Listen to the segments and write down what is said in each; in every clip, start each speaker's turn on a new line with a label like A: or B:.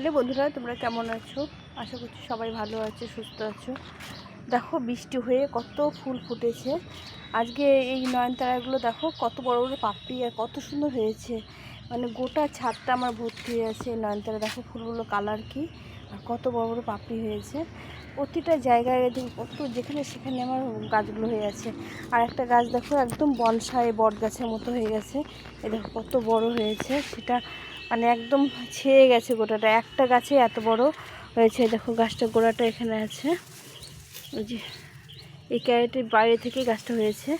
A: Hello বন্ধুরা, তোমরা কেমন আছো? আশা করছি সবাই ভালো আছে, সুস্থ আছো। দেখো, বৃষ্টি হয়ে কত ফুল ফুটেছে। আজকে এই নয়নতারাগুলো দেখো, কত বড় বড় পাপড়ি আর কত সুন্দর হয়েছে। মানে গোটা ছাদটা আমার ভর্তি হয়ে আছে নয়নতারা। দেখো ফুলগুলো কালার কি, আর কত বড় বড় পাপড়ি হয়েছে। প্রতিটা জায়গায় কত যেখানে সেখানে আমার গাছগুলো হয়ে আছে। আর একটা গাছ দেখো, একদম বনসাই বট গাছের মতো হয়ে গেছে। এ দেখো, কত বড় হয়েছে। সেটা মানে একদম ছেয়ে গেছে গোটাটা। একটা গাছে এত বড় হয়েছে। দেখো, গাছটা গোড়াটা এখানে আছে। ওই যে, এই ক্যারেটের বাইরে থেকে গাছটা হয়েছে।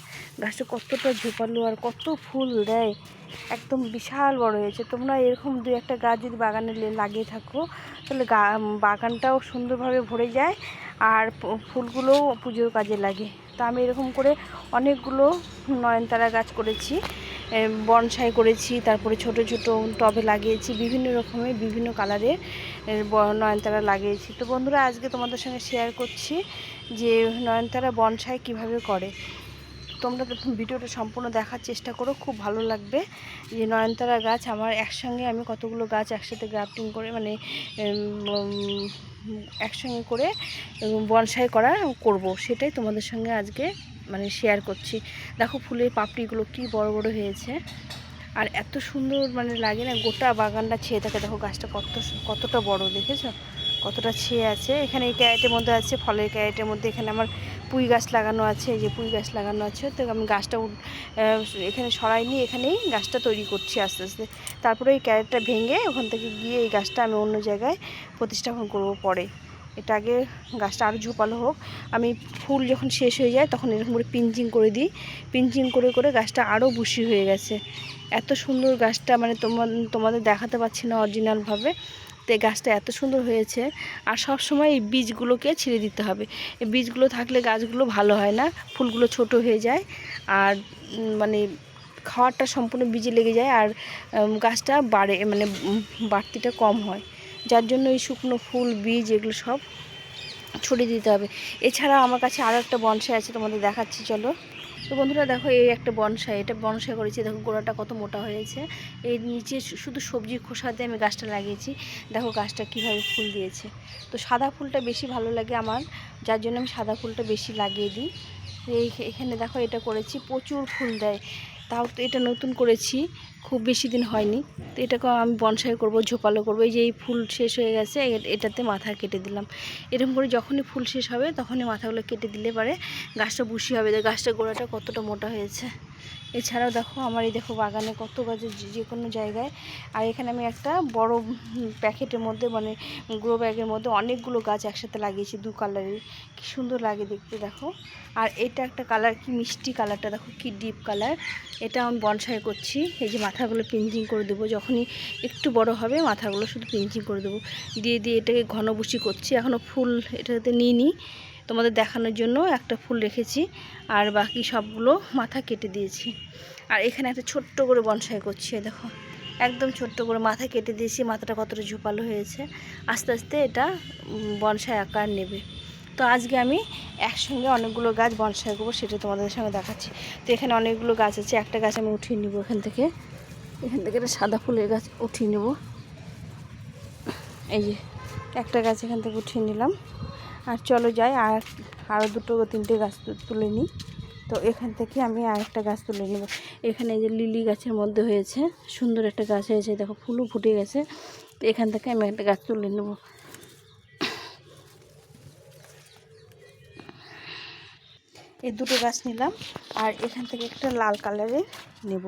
A: গাছটা কতটা ঝোপালো আর কত ফুল, দেয়। একদম বিশাল বড় হয়েছে। তোমরা এরকম দুই একটা গাছ যদি বাগানে লাগিয়ে থাকো, তাহলে বাগানটাও সুন্দরভাবে ভরে যায় আর ফুলগুলোও পুজোর কাজে লাগে। তা আমি এরকম করে অনেকগুলো নয়নতারা গাছ করেছি। বনসাই করেছি, তারপরে ছোট ছোট টবে লাগিয়েছি, বিভিন্ন রকমের, বিভিন্ন কালারের নয়নতারা লাগিয়েছি। তো বন্ধুরা, আজকে তোমাদের সঙ্গে শেয়ার করছি যে নয়নতারা বনসাই কীভাবে করে। তোমরা ভিডিওটা সম্পূর্ণ দেখার চেষ্টা করো, খুব ভালো লাগবে। যে নয়নতারা গাছ, আমার একসঙ্গে আমি কতগুলো গাছ একসাথে গ্রাফটিং করে মানে একসঙ্গে করে বনসাই করা করব, সেটাই তোমাদের সঙ্গে আজকে মানে শেয়ার করছি। দেখো ফুলের পাপড়িগুলো কি বড় বড় হয়েছে। আর এত সুন্দর মানে লাগে না, গোটা বাগানটা ছেয়ে থাকে। দেখো গাছটা কত কতটা বড়, দেখেছ? কতটা ছেয়ে আছে। এখানে এই ক্যারেটের মধ্যে আছে, ফলের ক্যারেটের মধ্যে। এখানে আমার পুঁই গাছ লাগানো আছে, এই যে পুঁই গাছ লাগানো আছে। তো আমি গাছটা এখানে সরাইনি এখানেই গাছটা তৈরি করছি আস্তে আস্তে। তারপরে এই ক্যারেটটা ভেঙে ওখান থেকে গিয়ে এই গাছটা আমি অন্য জায়গায় প্রতিস্থাপন করব পরে। এটা আগে গাছটা আরও ঝোপালো হোক। আমি ফুল যখন শেষ হয়ে যায় তখন এরকম করে পিঞ্চিং করে দিই। পিঞ্চিং করে করে গাছটা আরও বুশি হয়ে গেছে। এত সুন্দর গাছটা মানে তোমার তোমাদের দেখাতে পাচ্ছি না অরিজিনালভাবে তো গাছটা এত সুন্দর হয়েছে। আর সব সময় এই বীজগুলোকে ছিঁড়ে দিতে হবে। এই বীজগুলো থাকলে গাছগুলো ভালো হয় না, ফুলগুলো ছোট হয়ে যায়। আর মানে খাওয়ারটা সম্পূর্ণ বীজে লেগে যায়। আর গাছটা বাড়ে মানে বাড়তিটা কম হয়। যার জন্য এই শুকনো ফুল, বীজ এগুলো সব ছড়িয়ে দিতে হবে। এছাড়া আমার কাছে আরও একটা বনসাই আছে, তোমাদের দেখাচ্ছি, চলো। তো বন্ধুরা দেখো, এই একটা বনসাই, এটা বনসাই করেছি। দেখো, গোড়াটা কত মোটা হয়েছে। এই নিচে শুধু সবজি খোসা দিয়ে আমি গাছটা লাগিয়েছি। দেখো গাছটা কীভাবে ফুল দিয়েছে। তো সাদা ফুলটা বেশি ভালো লাগে আমার, যার জন্য আমি সাদা ফুলটা বেশি লাগিয়ে দিই। এই এখানে দেখো, এটা করেছি, প্রচুর ফুল দেয়। তাও তো এটা নতুন করেছি। খুব বেশি দিন হয়নি। তো এটাকে আমি বনসাই করব, ঝোপালো করব। এই যে এই ফুল শেষ হয়ে গেছে এটাতে মাথা কেটে দিলাম। এরকম করে যখনই ফুল শেষ হবে, তখনই মাথাগুলো কেটে দিলে পারে গাছটা বুশি হবে। গাছটা গোড়াটা কতটা মোটা হয়েছে? এছাড়াও দেখো আমার এই দেখো বাগানে কত গাছের যে- কোনো জায়গায়। আর এখানে আমি একটা বড় প্যাকেটের মধ্যে মানে গ্রো ব্যাগের মধ্যে অনেকগুলো গাছ একসাথে লাগিয়েছি দু কালারের। কি সুন্দর লাগে দেখতে দেখো। আর এটা একটা কালার কি মিষ্টি কালারটা দেখো, কি ডিপ কালার। এটা আমি বনসাই করছি। এই যে মাথাগুলো পিঞ্চিং করে দেবো। যখনই একটু বড় হবে মাথাগুলো শুধু পিঞ্চিং করে দেবো। দিয়ে দিয়ে এটাকে ঘনবুসি করছি। এখনও ফুল এটাতে নিইনি। তোমাদের দেখানোর জন্য একটা ফুল রেখেছি আর বাকি সবগুলো মাথা কেটে দিয়েছি। আর এখানে একটা ছোট্ট করে বনসাই করছি দেখো। একদম ছোট্ট করে মাথা কেটে দিয়েছি, মাথাটা কতটা ঝোপালো হয়েছে। আস্তে আস্তে এটা বনসাই আকার নেবে। তো আজকে আমি একসঙ্গে অনেকগুলো গাছ বনসাই করব, সেটা তোমাদের সঙ্গে দেখাচ্ছি। তো এখানে অনেকগুলো গাছ আছে, একটা গাছ আমি উঠিয়ে নিব এখান থেকে। এখান থেকে একটা সাদা ফুলের গাছ উঠিয়ে নেব। এই যে, একটা গাছ এখান থেকে উঠিয়ে নিলাম। আর চলো যাই, আর আরও দুটো তিনটে গাছ তুলে নিই। তো এখান থেকে আমি আরেকটা গাছ তুলে নেব। এখানে যে লিলি গাছের মধ্যে হয়েছে, সুন্দর একটা গাছ হয়েছে, দেখো ফুলও ফুটে গেছে। তো এখান থেকে আমি একটা গাছ তুলে নেব। এই দুটো গাছ নিলাম, আর এখান থেকে একটা লাল কালারের নেব।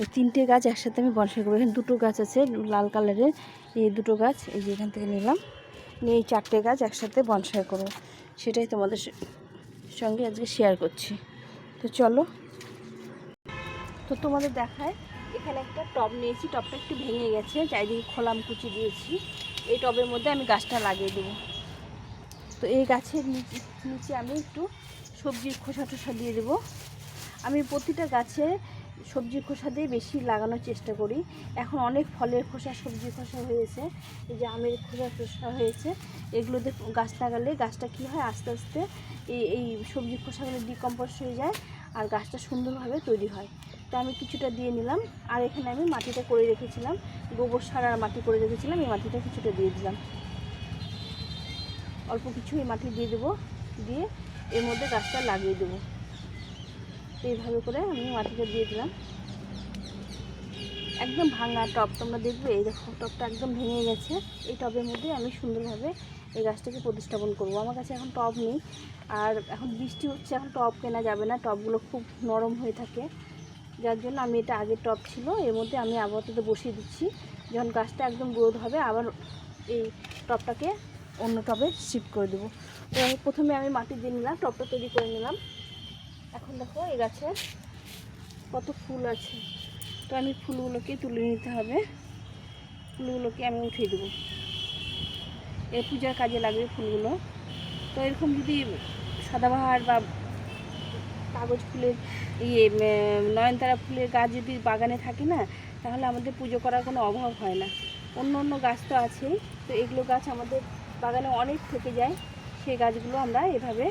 A: এই তিনটে গাছ একসাথে আমি বনসাই করব। এখানে দুটো গাছ আছে, লাল কালারের। এই দুটো গাছ এই যে এখান থেকে নিলাম। নিয়ে এই চারটে গাছ একসাথে বনসাই করব। সেটাই তোমাদের সঙ্গে আজকে শেয়ার করছি। তো চলো। তো তোমাদের দেখায়, এখানে একটা টব নিয়েছি। টবটা একটু ভেঙে গেছে, চারিদিকে খোলাম, কুচি দিয়েছি। এই টবের মধ্যে আমি গাছটা লাগিয়ে দেবো। তো এই গাছের নিচে আমি একটু সবজির খোসা টোসা দিয়ে দেবো। আমি প্রতিটা গাছে সবজির খোসা দিয়ে বেশি লাগানোর চেষ্টা করি। এখন অনেক ফলের খোসা সবজির খোসা হয়েছে। এই যে আমের খোসা খোসা হয়েছে। এগুলোতে গাছ লাগালে গাছটা কী হয়? আস্তে আস্তে এই এই সবজির খোসাগুলো ডিকম্পোজ হয়ে যায় আর গাছটা সুন্দরভাবে তৈরি হয়। তা আমি কিছুটা দিয়ে নিলাম। আর এখানে আমি মাটিটা করে রেখেছিলাম। গোবর সার আর মাটি করে রেখেছিলাম। এই মাটিটা কিছুটা দিয়ে দিলাম। অল্প কিছু এই মাটি দিয়ে দেবো। দিয়ে এর মধ্যে গাছটা লাগিয়ে দেবো। তো এইভাবে করে আমি মাটিটা দিয়ে দিলাম। একদম ভাঙা টব, তোমরা দেখবে এই দেখো, টবটা একদম ভেঙে গেছে। এই টবের মধ্যে আমি সুন্দরভাবে এই গাছটাকে প্রতিস্থাপন করব। আমার কাছে এখন টব নেই, আর এখন বৃষ্টি হচ্ছে, এখন টব কেনা যাবে না, টবগুলো খুব নরম হয়ে থাকে। যার জন্য আমি এটা আগের টব ছিল, এর মধ্যে আমি আপাতত বসিয়ে দিচ্ছি। যখন গাছটা একদম গ্রোথ হবে, আবার এই টবটাকে অন্য টবে শিফট করে দেবো। প্রথমে আমি মাটি দিয়ে নিলাম, টবটা তৈরি করে নিলাম। এখন দেখো, এই গাছে কত ফুল আছে। তো আমি ফুলগুলোকে তুলে নিতে হবে। ফুলগুলোকে আমি উঠিয়ে দেবো। এ পূজার কাজে লাগবে ফুলগুলো। তো এরকম যদি সাদাবাহার বা কাগজ ফুলের ইয়ে নয়নতারা ফুলের গাছ যদি বাগানে থাকে না, তাহলে আমাদের পুজো করার কোনো অভাব হয় না। অন্য অন্য গাছ তো আছেই। তো এগুলো গাছ আমাদের বাগানে অনেক থেকে যায়। সেই গাছগুলো আমরা এভাবে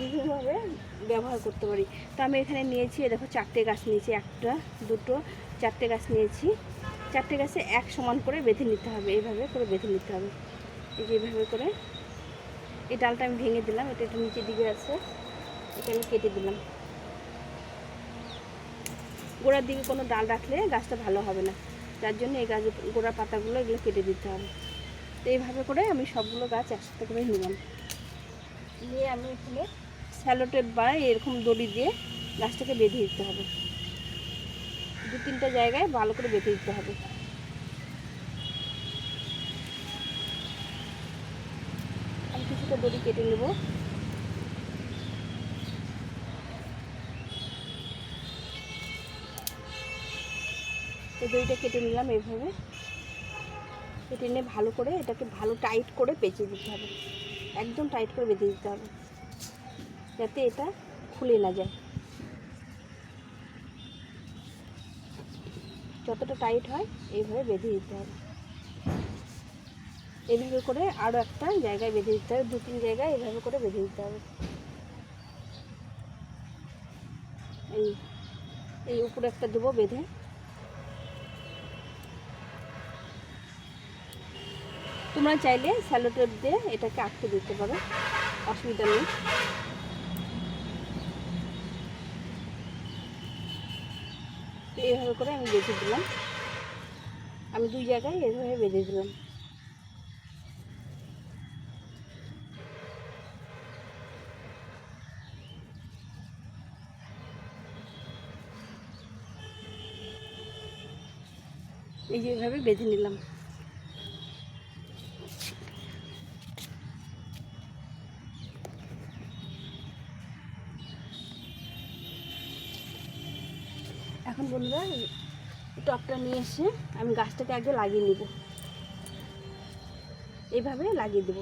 A: বিভিন্নভাবে ব্যবহার করতে পারি। তো আমি এখানে নিয়েছি দেখো চারটে গাছ নিয়েছি, একটা, দুটো, চারটে গাছ নিয়েছি। চারটে গাছে এক সমান করে বেঁধে নিতে হবে এইভাবে করে বেঁধে নিতে হবে। এই যে এইভাবে করে। এই ডালটা আমি ভেঙে দিলাম, এটা একটু নিচের দিকে আছে, এটা আমি কেটে দিলাম। গোড়ার দিকে কোনো ডাল রাখলে গাছটা ভালো হবে না, যার জন্য এই গাছ গোড়ার পাতাগুলো এগুলো কেটে দিতে হবে। তো এইভাবে করে আমি সবগুলো গাছ একসাথে করে নিলাম। নিয়ে আমি এখানে স্যালোটেপ বা এরকম দড়ি দিয়ে গাছটাকে বেঁধে দিতে হবে। দু তিনটা জায়গায় ভালো করে বেঁধে দিতে হবে। আমি কিছুটা দড়ি কেটে নেব। এই দড়িটা কেটে নিলাম এইভাবে। কেটে নিয়ে ভালো করে এটাকে ভালো টাইট করে পেঁচে দিতে হবে। একদম টাইট করে বেঁধে দিতে হবে। যাতে এটা খুলে না যায়। যতটা টাইট হয়, এইভাবে বেঁধে দিতে হবে। এইভাবে করে আরও একটা জায়গায় বেঁধে দিতে হবে, দু তিন জায়গায় এইভাবে করে বেঁধে দিতে হবে। এই এই উপরে একটা দেবো বেঁধে। তোমরা চাইলে স্যালোটেপ দিয়ে এটাকে আটকে দিতে পারো, অসুবিধা নেই। এইভাবে করে আমি বেঁধে দিলাম। আমি দুই জায়গায় এইভাবে বেঁধে দিলাম। এই যে এভাবে বেঁধে নিলাম। এখন বন্ধুরা টপটা নিয়ে এসে আমি গাছটাকে আগে লাগিয়ে নিব। এইভাবে লাগিয়ে দেব।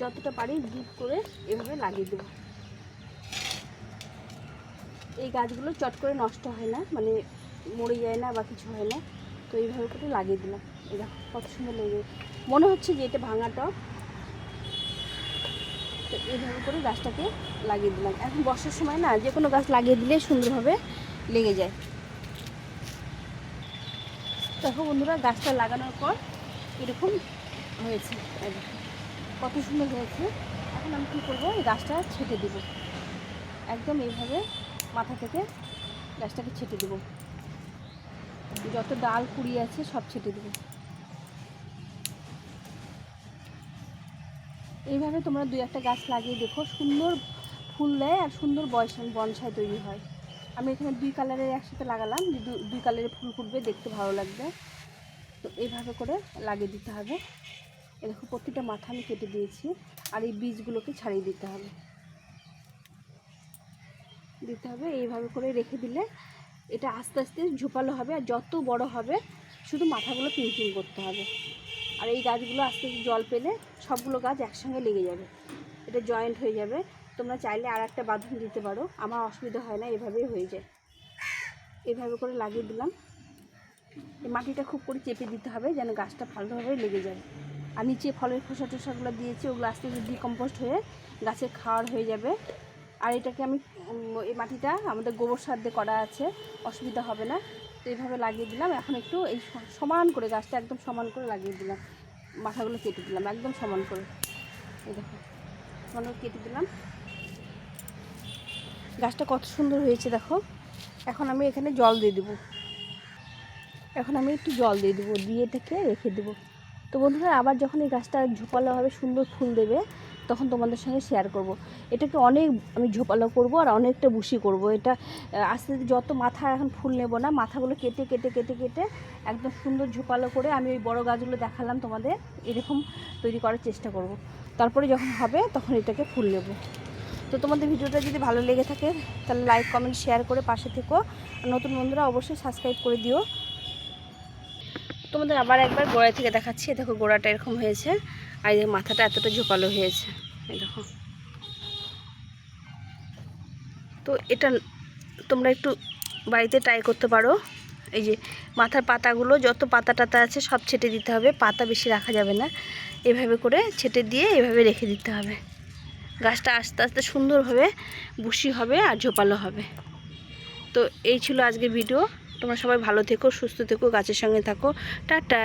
A: যতটা পারি ডিপ করে এভাবে লাগিয়ে দেব। এই গাছগুলো চট করে নষ্ট হয় না মানে মরে যায় না বা কিছু হয় না। তো এইভাবে করে লাগিয়ে দিলাম। দেখো, কত সুন্দর লেগে মনে হচ্ছে যে এটা ভাঙা টপ। তো এইভাবে করে গাছটাকে লাগিয়ে দিলাম। এখন বর্ষার সময় না, যে কোনো গাছ লাগিয়ে দিলে সুন্দরভাবে লেগে যায়। দেখো বন্ধুরা, গাছটা লাগানোর পর এরকম হয়েছে। কত সুন্দর হয়েছে। এখন আমি কী করব? এই গাছটা ছেটে দেবো। একদম এইভাবে মাথা থেকে গাছটাকে ছেটে দেবো। যত ডাল কুড়ি আছে সব ছেটে দেবো। এইভাবে তোমরা দুই একটা গাছ লাগিয়ে দেখো, সুন্দর ফুল দেয় আর সুন্দর বয়স বনসাই তৈরি হয়। আমি এখানে দুই কালারের একসাথে লাগালাম দুই কালারের ফুল ফুটবে, দেখতে ভালো লাগবে। তো এইভাবে করে লাগিয়ে দিতে হবে। এ দেখো, প্রতিটা মাথা আমি কেটে দিয়েছি, আর এই বীজগুলোকে ছাড়িয়ে দিতে হবে। দিতে হবে, এইভাবে করে রেখে দিলে এটা আস্তে আস্তে ঝোপালো হবে, আর যত বড় হবে, শুধু মাথাগুলো পিঞ্চিং করতে হবে। আর এই গাছগুলো আস্তে আস্তে জল পেলে সবগুলো গাছ একসঙ্গে লেগে যাবে। এটা জয়েন্ট হয়ে যাবে। তোমরা চাইলে আর একটা বাঁধন দিতে পারো। আমার অসুবিধা হয় না, এভাবেই হয়ে যায়। এভাবে করে লাগিয়ে দিলাম। এই মাটিটা খুব করে চেপে দিতে হবে যেন গাছটা ভালোভাবে লেগে যায়। আর নিচে ফলের খোসা টোসাগুলো দিয়েছি, ওগুলো আস্তে আস্তে ডিকম্পোস্ট হয়ে গাছের খাওয়ার হয়ে যাবে। আর এটাকে আমি এই মাটিটা আমাদের গোবর সার দিয়ে করা আছে, অসুবিধা হবে না। তো এইভাবে লাগিয়ে দিলাম। এখন একটু এই সমান করে গাছটা একদম সমান করে লাগিয়ে দিলাম। মাথাগুলো কেটে দিলাম, একদম সমান করে। এই দেখো সমান কেটে দিলাম। গাছটা কত সুন্দর হয়েছে দেখো। এখন আমি এখানে জল দিয়ে দেবো। এখন আমি একটু জল দিয়ে দেবো, দিয়ে থেকে রেখে দেবো। তো বন্ধুরা, আবার যখন এই গাছটা ঝোপালো হবে, সুন্দর ফুল দেবে তখন তোমাদের সঙ্গে শেয়ার করব। এটাকে অনেক আমি ঝোপালো করব আর অনেকটা বুশি করব। এটা আস্তে যত মাথা এখন ফুল নেব না, মাথাগুলো কেটে কেটে কেটে কেটে একদম সুন্দর ঝোপালো করে আমি ওই বড় গাছগুলো দেখালাম তোমাদের, এরকম তৈরি করার চেষ্টা করব। তারপরে যখন হবে তখন এটাকে ফুল নেব তো তোমাদের ভিডিওটা যদি ভালো লেগে থাকে, তাহলে লাইক কমেন্ট শেয়ার করে পাশে থেকো আর নতুন বন্ধুরা অবশ্যই সাবস্ক্রাইব করে দিও তোমাদের আবার একবার গোড়ায় থেকে দেখাচ্ছি দেখো গোড়াটা এরকম হয়েছে আর এই মাথাটা এতটা ঝোপালো হয়েছে দেখো। তো এটা তোমরা একটু বাড়িতে ট্রাই করতে পারো। এই যে মাথার পাতাগুলো, যত পাতা টাতা আছে সব ছেটে দিতে হবে, পাতা বেশি রাখা যাবে না। এভাবে করে ছেটে দিয়ে এভাবে রেখে দিতে হবে। গাছটা আস্তে আস্তে সুন্দরভাবে বুশি হবে আর ঝোপালো হবে। তো এই ছিল আজকের ভিডিও তোমরা সবাই ভালো থেকো, সুস্থ থেকো, গাছের সঙ্গে থাকো। টাটা!